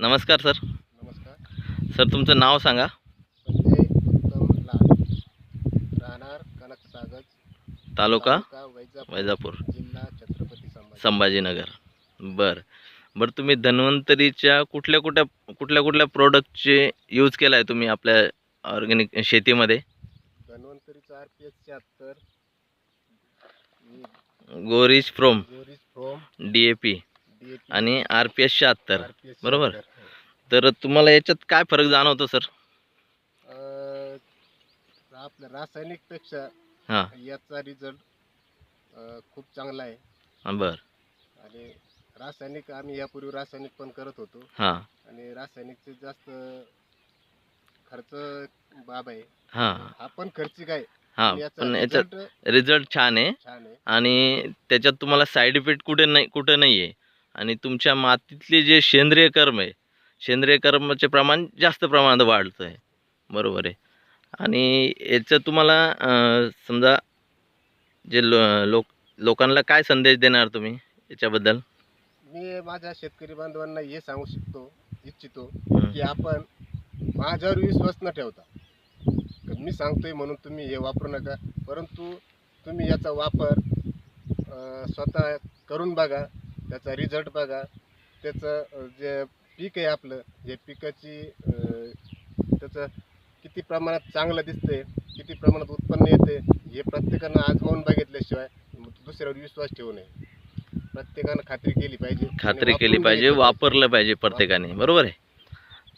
नमस्कार सर. नमस्कार. सर तुमचं नाव सांगा. संजय उत्तम लाड. राहणार कनकसागर तालुका वैजापूर वैजापूर. जिल्हा छत्रपती संभाजी. संभाजीनगर. बरं. बरं तुम्ही धन्वंतरीच्या कुठल्या कुठल्या कुठल्या कुठल्या प्रोडक्टचे यूज केला आहे तुम्ही आपल्या ऑर्गॅनिक शेतीमध्ये? धन्वंतरीचा आर पी एस शहात्तर. गोरिज फ्रोम जोरीज फ्रोम डी ए पी आणि आर पी एस शहात्तर. बरोबर. तर तुम्हाला याच्यात काय फरक जाणवतो सर? आपल्या रासायनिकपेक्षा हां. याचा रिझल्ट खूप चांगला आहे. हां बरं. आणि रासायनिक आम्ही यापूर्वी रासायनिक पण करत होतो. हां. आणि रासायनिकचे जास्त खर्च बाब आहे. हां. हा पण खर्चिक आहे. हां पण याचा पण याच्यात रिझल्ट छान आहे. छान आहे. आणि त्याच्यात तुम्हाला साईड इफेक्ट कुठे नाही कुठं नाही आहे आणि तुमच्या मातीतले जे सेंद्रिय कर्म आहे सेंद्रिय कर्माचे प्रमाण जास्त प्रमाणात वाढतं आहे. बरोबर आहे. आणि याचं तुम्हाला समजा जे लो लोक लोकांना काय संदेश देणार तुम्ही याच्याबद्दल? मी माझ्या शेतकरी बांधवांना हे सांगू शकतो इच्छितो. की आपण माझ्यावर विश्वास न ठेवता मी सांगतोय म्हणून तुम्ही हे वापरू नका. परंतु तुम्ही याचा वापर स्वतः करून बघा. त्याचा रिझल्ट बघा. त्याचं जे पीक आहे आपलं जे पिकाची त्याचं किती प्रमाणात चांगलं दिसतंय किती प्रमाणात उत्पन्न येते हे प्रत्येकानं आजमावून बघितल्याशिवाय दुसऱ्यावर विश्वास ठेवू नये. प्रत्येकानं खात्री केली पाहिजे. खात्री केली पाहिजे वापरलं पाहिजे प्रत्येकाने. बरोबर आहे?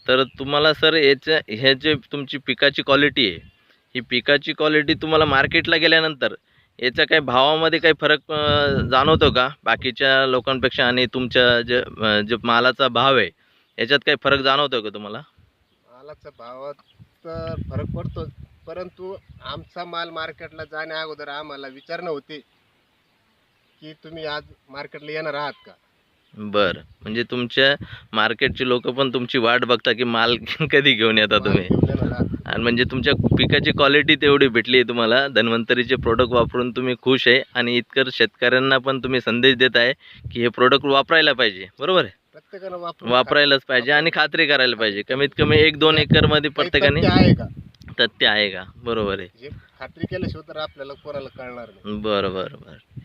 तर तुम्हाला सर याच्या हे जे तुमची पिकाची क्वालिटी आहे. ही पिकाची क्वालिटी तुम्हाला मार्केटला गेल्यानंतर याच्या काही भावामध्ये काही फरक जाणवतो का? बाकीच्या लोकांपेक्षा आणि तुमच्या जे जे मालाचा भाव आहे याच्यात काही फरक जाणवतो का तुम्हाला? मालाचा भावात तर फरक पडतो परंतु आमचा माल मार्केटला जाण्या अगोदर आम्हाला विचारणं होते की तुम्ही आज मार्केटला येणार आहात का? बरं. म्हणजे तुमच्या मार्केटची लोक पण तुमची वाट बघता की माल कधी घेऊन येता तुम्ही? आणि म्हणजे तुमच्या पिकाची क्वालिटी तेवढी भेटली आहे तुम्हाला. धन्वंतरीचे प्रोडक्ट वापरून तुम्ही खुश आहे आणि इतकर शेतकऱ्यांना पण तुम्ही संदेश देत आहे की हे प्रोडक्ट वापरायला पाहिजे. बरोबर आहे? प्रत्येकानं वापरून वापरायलाच पाहिजे आणि खात्री करायला पाहिजे. कमीत कमी एक दोन एकरमध्ये काही प्रत्येकाने तथ्य आहे का? तथ्य आहे का? बरोबर आहे. खात्री केल्याशिवाय तर आपल्याला कोणाला कळणार नाही. बरं बरं बरं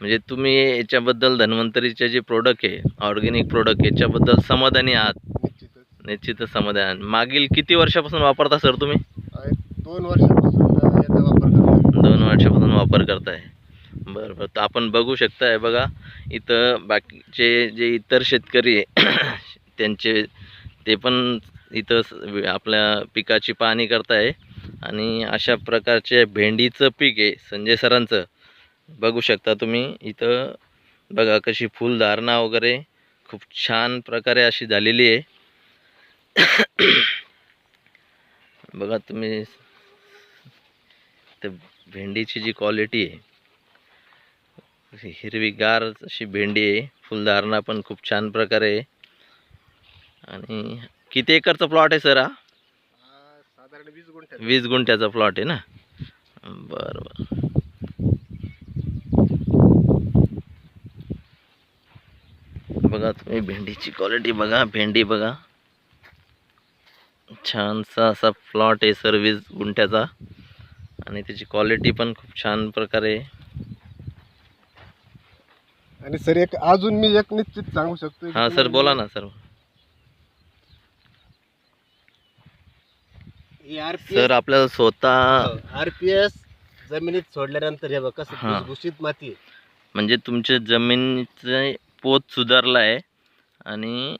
म्हणजे तुम्ही याच्याबद्दल धन्वंतरीचे जे प्रोडक्ट आहे ऑर्गॅनिक प्रोडक्ट याच्याबद्दल समाधानी आहात. निश्चितच समाधान. मागील किती वर्षापासून वापरता सर तुम्ही? दोन वर्षापासून याचा वापर करतो दोन वर्षापासून वापर करताय. बरं बरं. तर आपण बघू शकताय बघा इथं बाकीचे जे इतर शेतकरी त्यांचे ते पण इथं आपल्या पिकाची पाहणी करताय. आणि अशा प्रकारचे भेंडीचं पीक आहे संजय सरांचं. बघू शकता तुम्ही इथं बघा कशी फुलधारणा वगैरे खूप छान प्रकारे अशी झालेली आहे. बघा तुम्ही तर भेंडीची जी क्वालिटी आहे हिरवीगार अशी भेंडी आहे फुलधारणा पण खूप छान प्रकारे आहे. आणि किती एकरचा प्लॉट आहे सर हा? साधारण वीस गुंठे वीस गुंठ्याचा प्लॉट आहे ना? बरं बरं. बघा तुम्ही भेंडीची क्वालिटी बघा भेंडी बघा. छानसा असा प्लॉट आहे सर वीस गुंठ्याचा आणि त्याची क्वालिटी पण खूप छान प्रकारे आहे आणि सर एक अजून मी एक निश्चित सांगू शकतो हां सर बोला ना सर सर आपल्याला स्वतः आर पी एस जमिनीत सोडल्यानंतर हे बघ कसं हा. भुसभुशीत माती आहे. म्हणजे तुमच्या जमिनीचे पोत सुधारला आहे आणि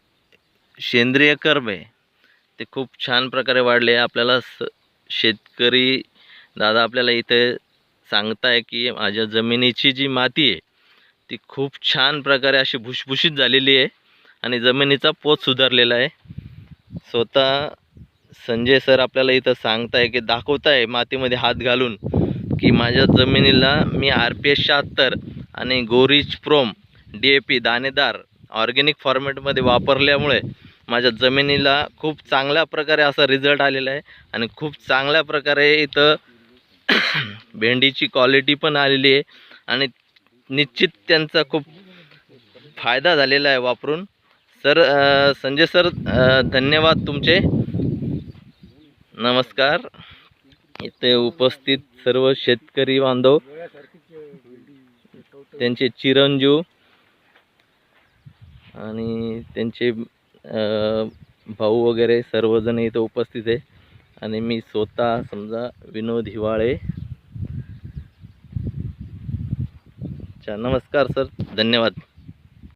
सेंद्रिय कर्म आहे ते खूप छान प्रकारे वाढले. आहे आपल्याला स शेतकरी दादा आपल्याला इथे सांगताय की माझ्या जमिनीची जी माती आहे ती खूप छान प्रकारे अशी भुसभुशीत झालेली आहे आणि जमिनीचा पोत सुधारलेला आहे. स्वतः संजय सर आपल्याला इथं सांगताय की दाखवताय मातीमध्ये हात घालून की माझ्या जमिनीला मी आर पी एस शहात्तर आणि गोरीज प्रोम डी ए पी दाणेदार ऑर्गेनिक फॉर्मॅटमध्ये वापरल्यामुळे माझ्या जमिनीला खूप चांगल्या प्रकारे असा रिझल्ट आलेला आहे आणि खूप चांगल्या प्रकारे इथं भेंडीची क्वालिटी पण आलेली आहे आणि निश्चित त्यांचा खूप फायदा झालेला आहे वापरून. सर संजय सर धन्यवाद तुमचे. नमस्कार. इथे उपस्थित सर्व शेतकरी बांधव त्यांचे चिरंजीव आणि त्यांचे भाऊ वगैरे सर्वजण इथे उपस्थित आहे. आणि मी स्वतः समजा विनोद हिवाळे. अच्छा नमस्कार सर. धन्यवाद.